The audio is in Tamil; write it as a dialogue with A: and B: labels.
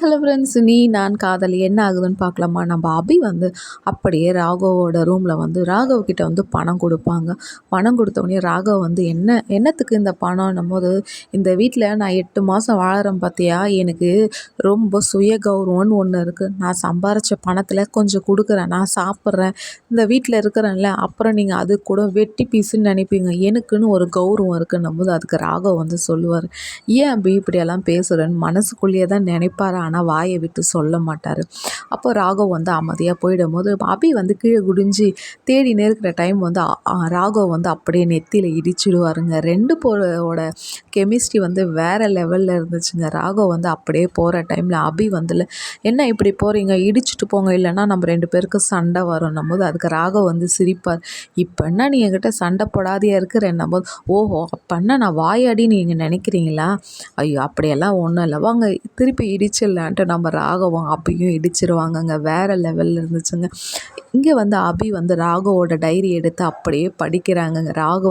A: ஹலோ ஃப்ரெண்ட்ஸ் நீ நான் காதல் என்ன ஆகுதுன்னு பார்க்கலாமா? நம்ம அபி வந்து அப்படியே ராகவோட ரூமில் வந்து ராகவ் கிட்ட வந்து பணம் கொடுப்பாங்க. பணம் கொடுத்தவொடனே ராகவ் வந்து என்ன என்னத்துக்கு இந்த பணம்? போது இந்த வீட்டில் நான் எட்டு மாதம் வாழறேன் பார்த்தியா எனக்கு ரொம்ப சுய கௌரவம்னு ஒன்று இருக்குது நான் சம்பாரித்த பணத்தில் கொஞ்சம் கொடுக்குறேன். நான் சாப்பிட்றேன். இந்த வீட்டில் இருக்கிறேன்ல. அப்புறம் நீங்கள் அது கூட வெட்டி பீஸுன்னு நினைப்பீங்க. எனக்குன்னு ஒரு கௌரவம் இருக்குன்னும் போது அதுக்கு ராகவ் வந்து சொல்லுவார். ஏன் அபி இப்படியெல்லாம் பேசுகிறேன்னு மனசுக்குள்ளேயே தான் நினைப்பாரா? ஆனால் வாயை விட்டு சொல்ல மாட்டார். அப்போ ராகவ் வந்து அமைதியாக போயிடும் போது அபி வந்து கீழே குடிஞ்சு தேடி இருக்கிற டைம் வந்து ராகவ் வந்து அப்படியே நெத்தியில் இடிச்சிடுவாருங்க. ரெண்டு போரோட கெமிஸ்ட்ரி வந்து வேறு லெவலில் இருந்துச்சுங்க. ராகவ் வந்து அப்படியே போகிற டைமில் அபி வந்துல என்ன இப்படி போகிறீங்க இடிச்சிட்டு போங்க. இல்லைன்னா நம்ம ரெண்டு பேருக்கு சண்டை வரும்னும் போது அதுக்கு ராகவ் வந்து சிரிப்பார். இப்போ என்ன நீ என்கிட்ட சண்டை போடாதையா இருக்கிறன்னும் போது ஓஹோ அப்போ என்ன நான் வாயாடி நீங்கள் நினைக்கிறீங்களா? ஐயோ அப்படியெல்லாம் ஒன்றும் இல்லை. வாங்க திருப்பி இடிச்சிடலான்ட்டு நம்ம ராகவும் அபியும் இடிச்சிருவாங்கங்க. வேறு லெவலில் இருந்துச்சுங்க. இங்கே வந்து அபி வந்து ராகவோட டைரி எடுத்து அப்படியே படிக்கிறாங்கங்க. ராகவ்